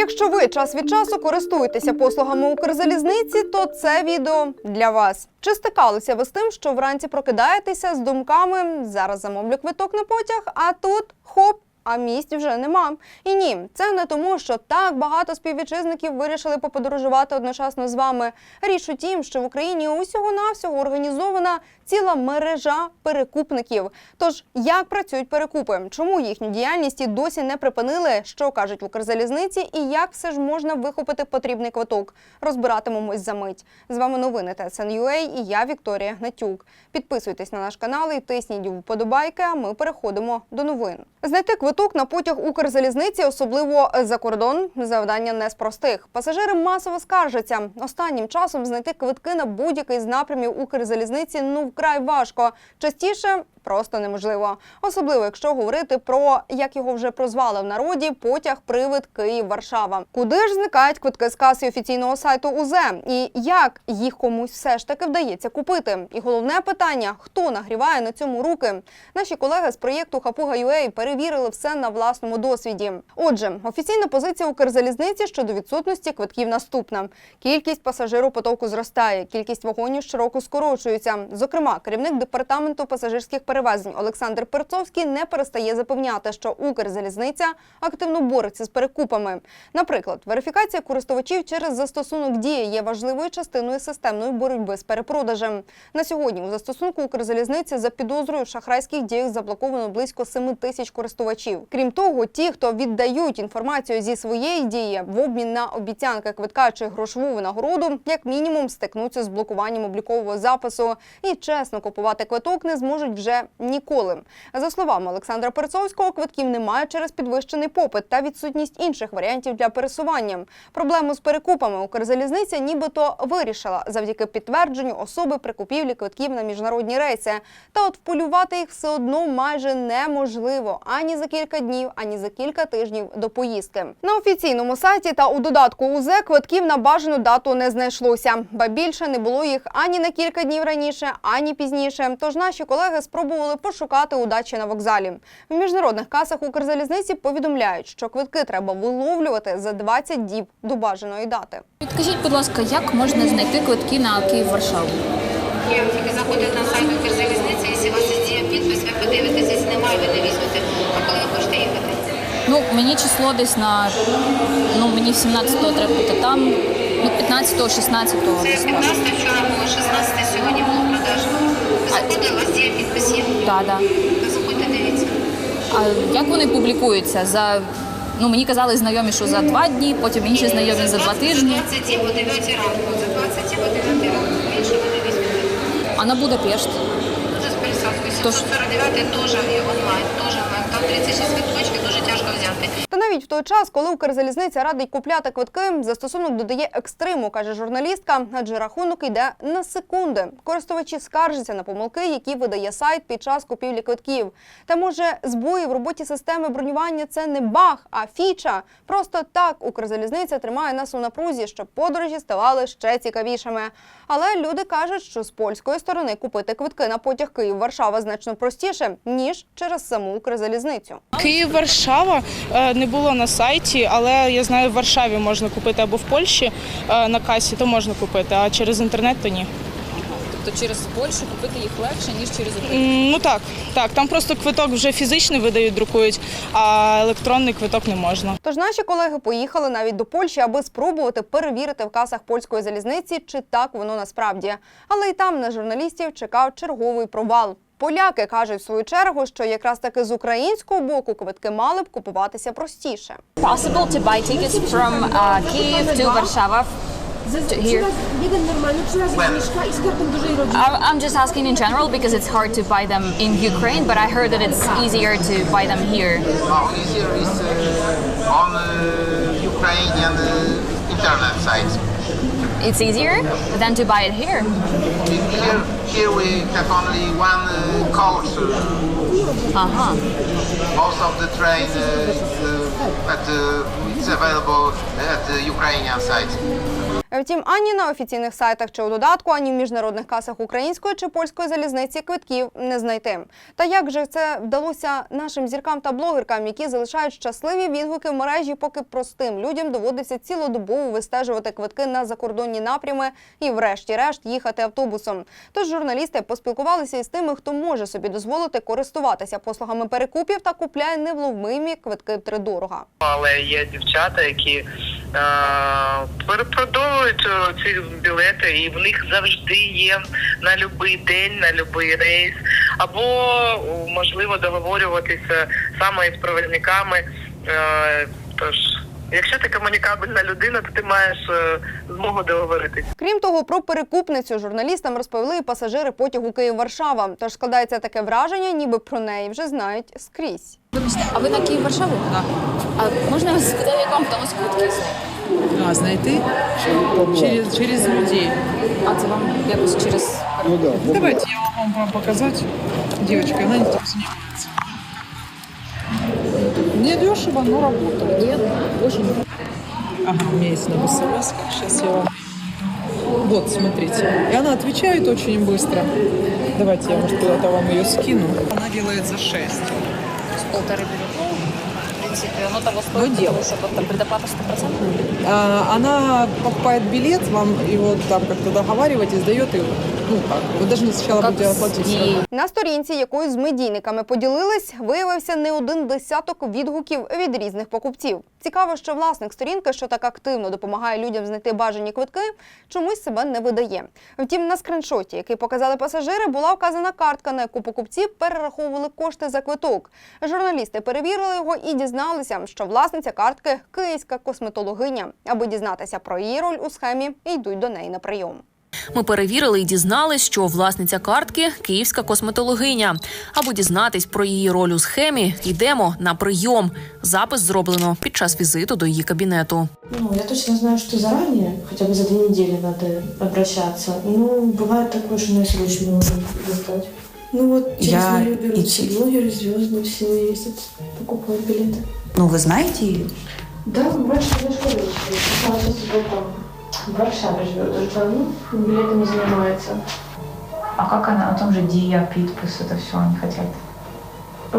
Якщо ви час від часу користуєтеся послугами Укрзалізниці, то це відео для вас. Чи стикалися ви з тим, що вранці прокидаєтеся з думками зараз замовлю квиток на потяг, а тут хоп. А місць вже нема. І ні, це не тому, що так багато співвітчизників вирішили поподорожувати одночасно з вами. Річ у тім, що в Україні усього навсього організована ціла мережа перекупників. Тож як працюють перекупи? Чому їхню діяльність і досі не припинили? Що кажуть в Укрзалізниці, і як все ж можна вихопити потрібний квиток? Розбиратимемось за мить. З вами новини ТСНЮА і я Вікторія Гнатюк. Підписуйтесь на наш канал і тисніть вподобайки. А ми переходимо до новин. Знайти квиток на потяг Укрзалізниці, особливо за кордон, завдання не з простих. Пасажири масово скаржаться. Останнім часом знайти квитки на будь-який з напрямів Укрзалізниці ну вкрай важко. Частіше просто неможливо. Особливо, якщо говорити про як його вже прозвали в народі потяг привид Київ-Варшава. Куди ж зникають квитки з каси офіційного сайту УЗ? І як їх комусь все ж таки вдається купити? І головне питання: хто нагріває на цьому руки? Наші колеги з проєкту Хапуга.UA перевірили все на власному досвіді. Отже, офіційна позиція Укрзалізниці щодо відсутності квитків наступна: кількість пасажиропотоку зростає, кількість вагонів щороку скорочується. Зокрема, керівник департаменту пасажирських перевезень Олександр Перцовський не перестає запевняти, що Укрзалізниця активно бореться з перекупами. Наприклад, верифікація користувачів через застосунок дія є важливою частиною системної боротьби з перепродажем. На сьогодні у застосунку Укрзалізниці за підозрою в шахрайських діях заблоковано близько 7 тисяч користувачів. Крім того, ті, хто віддають інформацію зі своєї дії в обмін на обіцянки квитка чи грошову винагороду, як мінімум стикнуться з блокуванням облікового запису і чесно купувати квиток не зможуть вже ніколи. За словами Олександра Перцовського, квитків немає через підвищений попит та відсутність інших варіантів для пересування. Проблему з перекупами Укрзалізниця нібито вирішила завдяки підтвердженню особи при купівлі квитків на міжнародні рейси. Та от вполювати їх все одно майже неможливо ані за кілька днів, ані за кілька тижнів до поїздки. На офіційному сайті та у додатку УЗ квитків на бажану дату не знайшлося, ба більше не було їх ані на кілька днів раніше, ані пізніше. Тож наші колеги спробували пошукати удачі на вокзалі. В міжнародних касах Укрзалізниці повідомляють, що квитки треба виловлювати за 20 діб до бажаної дати. Підкажіть, будь ласка, як можна знайти квитки на Київ-Варшаву? Є, тільки заходите на сайт Укрзалізниці, якщо у вас є підпис, ви подивитесь, якщо немає, ви не візьмете. А коли ви хочете їхати? Ну, мені число десь на ну мені 17-го треба бути там, ну 15-го, 16-го. Це 15 вчора було, 16 сьогодні було продажа. Ви у вас є підпис є? Да, да. Заходьте, дивіться. А як вони публікуються? За ну мені казали знайомі, що за два дні, потім інші знайомі за два тижні. За 20 по 9 ранку, за 20 по 9 ранку. А на Будапешт. Буде з пересадкою. 749 теж і онлайн, теж онлайн. Там 36 квиточків, дуже навіть в той час, коли Укрзалізниця радить купляти квитки, застосунок додає екстриму, каже журналістка, адже рахунок йде на секунди. Користувачі скаржаться на помилки, які видає сайт під час купівлі квитків. Та може збої в роботі системи бронювання це не баг, а фіча. Просто так Укрзалізниця тримає нас у напрузі, щоб подорожі ставали ще цікавішими. Але люди кажуть, що з польської сторони купити квитки на потяг Київ-Варшава значно простіше ніж через саму Укрзалізницю. Київ Варшава е, не було на сайті, але я знаю, в Варшаві можна купити або в Польщі е, на касі, то можна купити, а через інтернет то ні. Тобто через Польщу купити їх легше, ніж через М, Ну так, так, там просто квиток вже фізичний видають, друкують, а електронний квиток не можна. Тож наші колеги поїхали навіть до Польщі, аби спробувати перевірити в касах польської залізниці, чи так воно насправді. Але й там на журналістів чекав черговий провал. Поляки кажуть в свою чергу, що якраз таки з українського боку квитки мали б купуватися простіше. Possible to buy tickets from uh, Kyiv to Warszawa jeden normalny, trzy razy i z kartą dużej rodziny. I'm just asking in general because it's hard to buy them in Ukraine, but I heard that it's easier to buy them here. Now easier is uh, on uh, Ukrainian uh, internet sites. It's easier than to buy it here. Here, here we have only one uh. Uh, Uh-huh. most of the train uh, is, uh, at, uh, it's available at the Ukrainian site. Втім, ані на офіційних сайтах чи у додатку, ані в міжнародних касах української чи польської залізниці квитків не знайти. Та як же це вдалося нашим зіркам та блогеркам, які залишають щасливі відгуки в мережі, поки простим людям доводиться цілодобово вистежувати квитки на закордонні напрями і, врешті-решт, їхати автобусом. Тож журналісти поспілкувалися із тими, хто може собі дозволити користуватися послугами перекупів та купляє невловимі квитки втридорога. але є дівчата, які е, перепродовують е, ці білети, і в них завжди є на будь-який день, на будь-який рейс, або можливо договорюватися саме із провідниками. Е, тож, якщо ти комунікабельна людина, то ти маєш е, змогу договоритися. Крім того, про перекупницю журналістам розповіли і пасажири потягу Київ-Варшава. Тож складається таке враження, ніби про неї вже знають скрізь. Вибачте, а ви на Київ Варшаву? Так. А можна я вас спитати, як вам вдалося квитки знайти? А, знайти через, через людей. А це вам якось через Давайте я могу вам показать. Девочка, она этим занимается. Не дешево, но работает. Нет, очень. Ага, у меня есть на смс. Сейчас я вам... Вот, смотрите. И она отвечает очень быстро. Давайте я, может, куда-то вам ее скину. Она делает за 6. Полторы берет. Ну, в принципе, оно того стоит, Ну, потому что там предоплата 100%. А, она покупает билет, вам его там как-то договариваетесь, сдает и ну как, вы должны сначала Как будете оплатить. На сторінці, якою з медійниками поділились, виявився не один десяток відгуків від різних покупців. Цікаво, що власник сторінки, що так активно допомагає людям знайти бажані квитки, чомусь себе не видає. Втім, на скріншоті, який показали пасажири, була вказана картка, на яку покупці перераховували кошти за квиток. Журналісти перевірили його і дізналися, що власниця картки київська косметологиня. Аби дізнатися про її роль у схемі, йдуть до неї на прийом. Ми перевірили і дізнались, що власниця картки київська косметологиня. Аби дізнатись про її роль у схемі, йдемо на прийом. Запис зроблено під час візиту до її кабінету. Ну, я точно знаю, что заранее, хотя бы за две недели надо обращаться. Ну, бывает такое, что на срочно нужно достать. Ну вот, через Я нее берут и все те- блогеры, звезды, все ездят, покупают билеты. Ну, вы знаете ее? Да, раньше в школе училась, она сейчас уже там в Варшаве живет, уже давно билетами занимается. А как она, о том же Дия, Питпус, это все они хотят? А,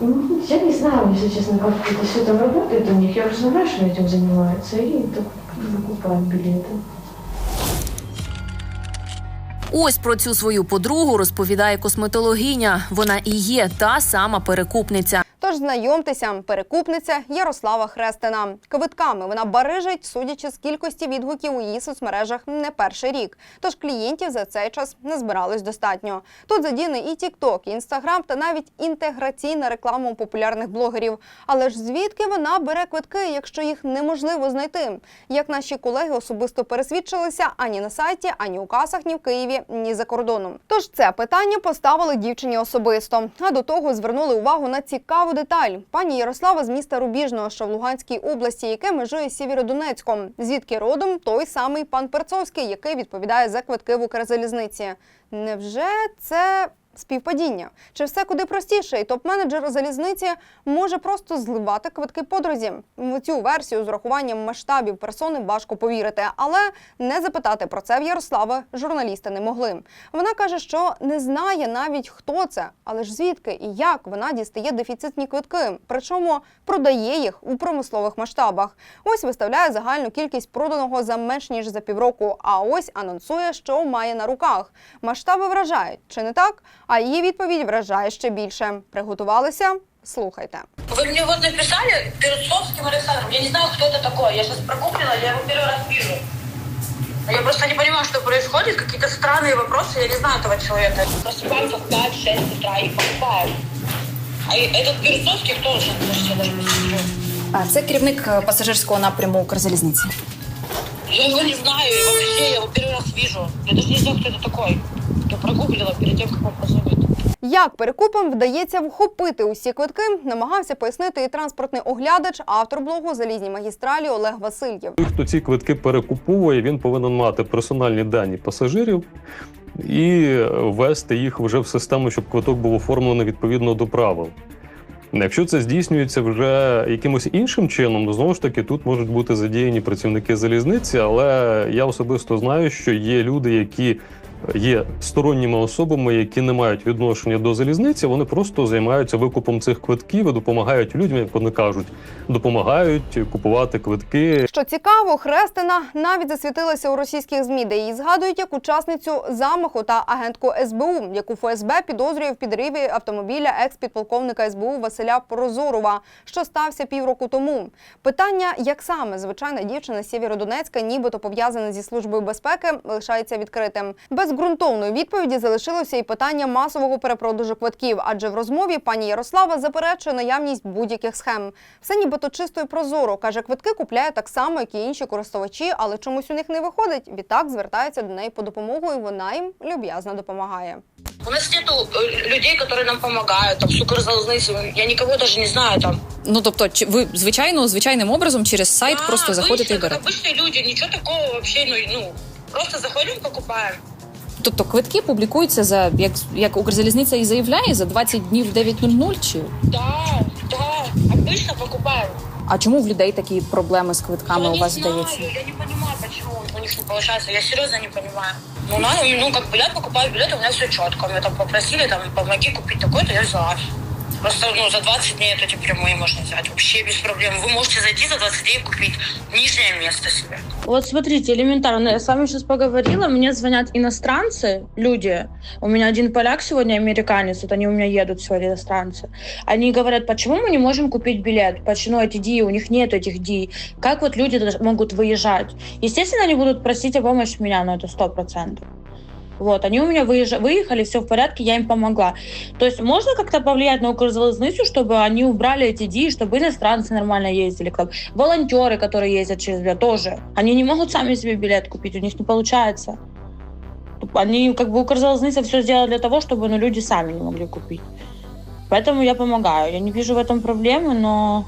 ну, Я не знаю, если честно, как это все там работает у них. Я уже знаю, что этим занимается, и так выкупают билеты. Ось про цю свою подругу розповідає косметологиня. Вона і є та сама перекупниця. Тож знайомтеся, перекупниця Ярослава Хрестина. Квитками вона барижить, судячи з кількості відгуків у її соцмережах не перший рік. Тож клієнтів за цей час не збиралось достатньо. Тут задіяний і TikTok, і Instagram та навіть інтеграційна реклама у популярних блогерів. Але ж звідки вона бере квитки, якщо їх неможливо знайти? Як наші колеги особисто пересвідчилися ані на сайті, ані у касах, ні в Києві, ні за кордоном. Тож це питання поставили дівчині особисто. А до того звернули увагу на цікаву деталь. Пані Ярослава з міста Рубіжного, що в Луганській області, яке межує з Сєвєродонецьком. Звідки родом той самий пан Перцовський, який відповідає за квитки в Укрзалізниці. Невже це співпадіння? Чи все куди простіше? І топ-менеджер залізниці може просто зливати квитки подрузі. В цю версію з урахуванням масштабів персони важко повірити, але не запитати про це в Ярослава журналісти не могли. Вона каже, що не знає навіть хто це, але ж звідки і як вона дістає дефіцитні квитки, причому продає їх у промислових масштабах. Ось виставляє загальну кількість проданого за менш ніж за півроку. А ось анонсує, що має на руках. Масштаби вражають, чи не так? А її відповідь вражає ще більше. Приготувалися? Слухайте. Вы мне вот написали Перцовским Александром. Я не знаю, кто это такой. Я сейчас прогуглила, я его первый раз вижу. Я просто не понимаю, что происходит. Какие-то странные вопросы. Я не знаю этого человека. Просыпаемся в 5-6 утра и покупаем. А и этот Перцовский кто же? Подождите, я даже не знаю. А це керівник е, пасажирського напряму Укрзалізниці. Я его не знаю. И вообще, я его первый раз вижу. Я даже не знаю, кто это такой. Я прогуглила перед тем, как вам позвонить. Як перекупам вдається вхопити усі квитки, намагався пояснити і транспортний оглядач, автор блогу Залізні магістралі Олег Васильєв. Той, хто ці квитки перекуповує, він повинен мати персональні дані пасажирів і ввести їх вже в систему, щоб квиток був оформлений відповідно до правил. Якщо це здійснюється вже якимось іншим чином, то знову ж таки тут можуть бути задіяні працівники залізниці, але я особисто знаю, що є люди, які є сторонніми особами, які не мають відношення до залізниці, вони просто займаються викупом цих квитків і допомагають людям, як вони кажуть, допомагають купувати квитки. Що цікаво, Хрестина навіть засвітилася у російських змі, де її згадують як учасницю замаху та агентку СБУ, яку ФСБ підозрює в підриві автомобіля екс-підполковника СБУ Василя Прозорова, що стався півроку тому. Питання, як саме звичайна дівчина Сєвєродонецька, нібито пов'язана зі службою безпеки, лишається відкритим. Без ґрунтовної відповіді залишилося і питання масового перепродажу квитків, адже в розмові пані Ярослава заперечує наявність будь-яких схем. Все нібито чисто і прозоро. Каже, квитки купляє так само, як і інші користувачі, але чомусь у них не виходить. Відтак звертається до неї по допомогу, і вона їм люб'язно допомагає. У нас нету э, людей, которые нам помогают, там, супер я никого даже не знаю там. Ну тобто, чи ви звичайно звичайним образом через сайт Да, просто заходите і обычно, как берете. обычные люди, ничего такого вообще, ну, ну, просто заходим, покупаем. Тобто квитки публікуються за як, як Укрзалізниця і заявляє за 20 днів в 9.00 чи Да, да, обычно покупаем. а чому в людей такі проблеми з квитками я у не вас знаю, здається? я не понимаю, почему у них не получается. Я серьезно не понимаю. Ну, надо, ну, как бы я покупаю билеты, у меня все четко. Меня там попросили, там, помоги купить такой-то, я взяла. Ну, за 20 дней это эти прямые можно взять. Вообще без проблем. Вы можете зайти за 20 дней и купить нижнее место себе. Вот смотрите, элементарно. Я с вами сейчас поговорила, мне звонят иностранцы, люди. У меня один поляк сегодня, американец, вот они у меня едут сегодня иностранцы. Они говорят, почему мы не можем купить билет? Почему эти ди, у них нет этих ди? Как вот люди могут выезжать? Естественно, они будут просить о помощи меня, но это сто процентов. Вот, они у меня выезжа- выехали, все в порядке, я им помогла. То есть можно как-то повлиять на Укрзалезницу, чтобы они убрали эти ди, чтобы иностранцы нормально ездили, как волонтеры, которые ездят через билет, тоже. Они не могут сами себе билет купить, у них не получается. Они, как бы, Укрзалезница все сделала для того, чтобы ну, люди сами не могли купить. Поэтому я помогаю. Я не вижу в этом проблемы, но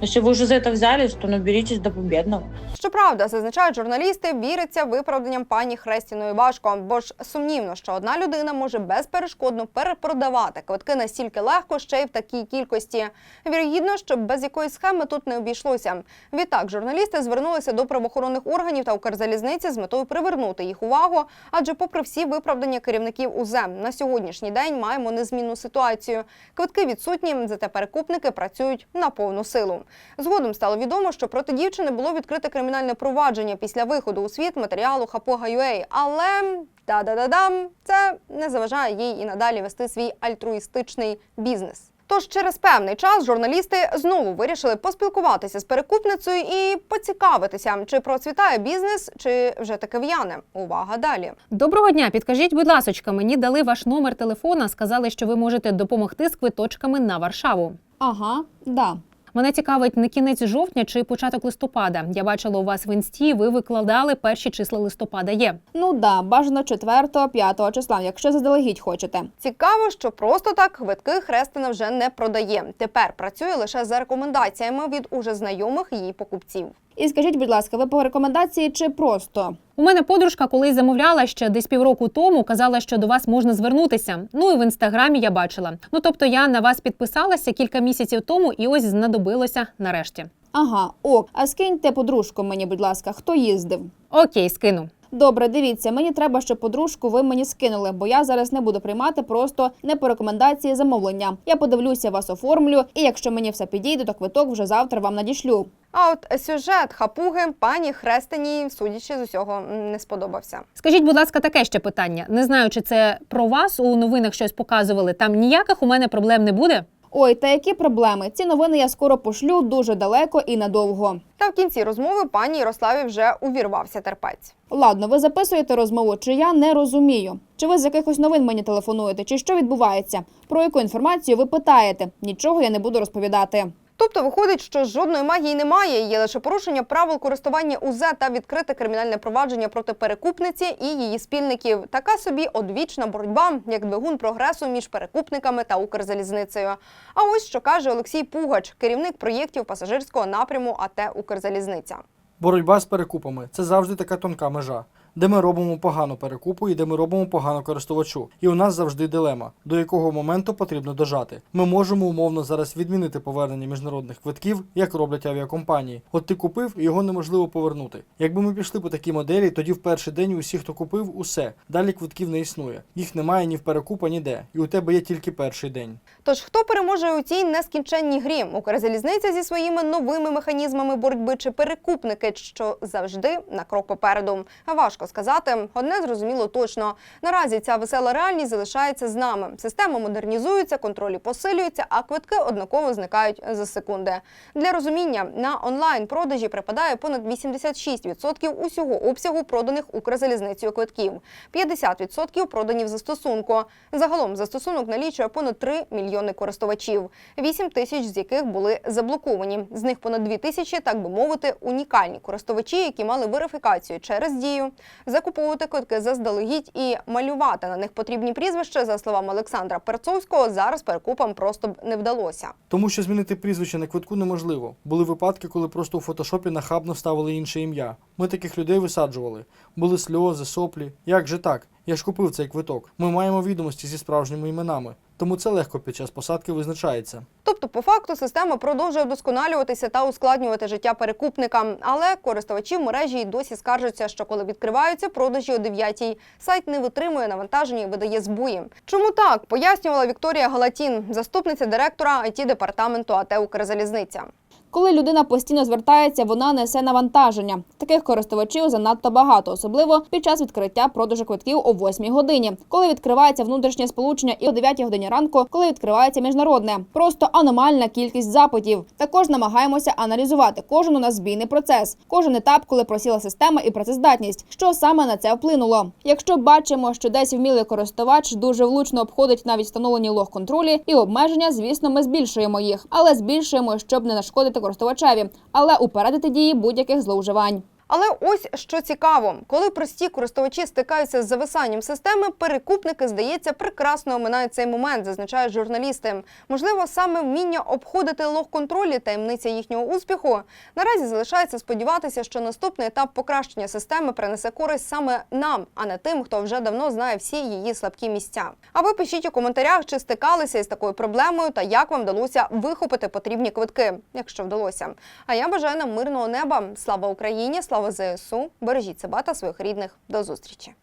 если вы уже за это взялись, то наберитесь до победного. Щоправда, зазначають журналісти, віриться виправданням пані Хрестіної важко, бо ж сумнівно, що одна людина може безперешкодно перепродавати квитки настільки легко, ще й в такій кількості. Вірогідно, що без якоїсь схеми тут не обійшлося. Відтак, журналісти звернулися до правоохоронних органів та Укрзалізниці з метою привернути їх увагу, адже, попри всі виправдання керівників УЗ, на сьогоднішній день маємо незмінну ситуацію. Квитки відсутні, зате перекупники працюють на повну силу. Згодом стало відомо, що проти дівчини було відкрите кримінальне провадження після виходу у світ матеріалу Хапога.ua. Але да-да-да-дам, це не заважає їй і надалі вести свій альтруїстичний бізнес. Тож через певний час журналісти знову вирішили поспілкуватися з перекупницею і поцікавитися, чи процвітає бізнес, чи вже таки в'яне. Увага далі. Доброго дня. Підкажіть, будь ласочка, мені дали ваш номер телефона, сказали, що ви можете допомогти з квиточками на Варшаву. Ага, да. Мене цікавить не кінець жовтня чи початок листопада. Я бачила у вас в інсті, ви викладали перші числа листопада. Є Ну да, бажано 4-5 числа, якщо заздалегідь хочете. Цікаво, що просто так квитки Хрестина вже не продає. Тепер працює лише за рекомендаціями від уже знайомих її покупців. І скажіть, будь ласка, ви по рекомендації чи просто? у мене подружка колись замовляла ще десь півроку тому. Казала, що до вас можна звернутися. Ну і в інстаграмі я бачила. Ну тобто я на вас підписалася кілька місяців тому, і ось знадобилося нарешті. Ага, ок. А скиньте подружку мені, будь ласка, хто їздив? Окей, скину. Добре, дивіться, мені треба, щоб подружку ви мені скинули, бо я зараз не буду приймати просто не по рекомендації замовлення. Я подивлюся, вас оформлю, і якщо мені все підійде, то квиток вже завтра вам надішлю. А от сюжет хапуги пані Хрестиній, судячи з усього, не сподобався. Скажіть, будь ласка, таке ще питання. Не знаю, чи це про вас у новинах щось показували. Там ніяких у мене проблем не буде. Ой, та які проблеми? Ці новини я скоро пошлю дуже далеко і надовго. Та в кінці розмови пані Ярославі вже увірвався терпець. Ладно, ви записуєте розмову, чи я не розумію. Чи ви з якихось новин мені телефонуєте, чи що відбувається? Про яку інформацію ви питаєте? Нічого я не буду розповідати. Тобто виходить, що жодної магії немає, є лише порушення правил користування УЗ та відкрите кримінальне провадження проти перекупниці і її спільників. Така собі одвічна боротьба, як двигун прогресу між перекупниками та Укрзалізницею. А ось що каже Олексій Пугач, керівник проєктів пасажирського напряму АТ Укрзалізниця. Боротьба з перекупами це завжди така тонка межа. Де ми робимо погану перекупу і де ми робимо погано користувачу. І у нас завжди дилема, до якого моменту потрібно дожати. Ми можемо умовно зараз відмінити повернення міжнародних квитків, як роблять авіакомпанії. От ти купив, і його неможливо повернути. Якби ми пішли по такій моделі, тоді в перший день усі, хто купив, усе. Далі квитків не існує. Їх немає ні в перекупа, ніде. І у тебе є тільки перший день. Тож хто переможе у цій нескінченній грі? Укрзалізниця зі своїми новими механізмами боротьби чи перекупники, що завжди на крок попереду. Важко сказати. Одне зрозуміло точно. Наразі ця весела реальність залишається з нами. Система модернізується, контролі посилюються, а квитки однаково зникають за секунди. Для розуміння на онлайн продажі припадає понад 86% усього обсягу проданих Укрзалізницею квитків. 50% продані в застосунку. Загалом застосунок налічує понад 3 мільйони користувачів, 8 тисяч з яких були заблоковані. З них понад 2 тисячі, так би мовити, унікальні користувачі, які мали верифікацію через дію, закуповувати квитки заздалегідь і малювати на них потрібні прізвища, за словами Олександра Перцовського, зараз перекупам просто б не вдалося. Тому що змінити прізвище на квитку неможливо. Були випадки, коли просто у фотошопі нахабно ставили інше ім'я. Ми таких людей висаджували. Були сльози, соплі. Як же так? Я ж купив цей квиток. Ми маємо відомості зі справжніми іменами. Тому це легко під час посадки визначається. Тобто, по факту, система продовжує вдосконалюватися та ускладнювати життя перекупникам. Але користувачі мережі й досі скаржаться, що коли відкриваються продажі о 9-й, сайт не витримує навантаження і видає збої. Чому так? Пояснювала Вікторія Галатін, заступниця директора it департаменту АТ Укрзалізниця. Коли людина постійно звертається, вона несе навантаження. Таких користувачів занадто багато, особливо під час відкриття продажу квитків о 8 годині, коли відкривається внутрішнє сполучення, і о 9 годині ранку, коли відкривається міжнародне. Просто аномальна кількість запитів. Також намагаємося аналізувати кожен у нас збійний процес, кожен етап, коли просіла система і працездатність, що саме на це вплинуло. Якщо бачимо, що десь вмілий користувач дуже влучно обходить навіть встановлені лог-контролі і обмеження, звісно, ми збільшуємо їх, але збільшуємо, щоб не нашкодити користувачеві, але упередити дії будь-яких зловживань. Але ось що цікаво, коли прості користувачі стикаються з зависанням системи, перекупники, здається, прекрасно оминають цей момент, зазначають журналісти. Можливо, саме вміння обходити лог-контролі таємниця їхнього успіху. Наразі залишається сподіватися, що наступний етап покращення системи принесе користь саме нам, а не тим, хто вже давно знає всі її слабкі місця. А ви пишіть у коментарях, чи стикалися із такою проблемою та як вам вдалося вихопити потрібні квитки, якщо вдалося. А я бажаю нам мирного неба. Слава Україні! Слава ЗСУ! Бережіть себе та своїх рідних. До зустрічі!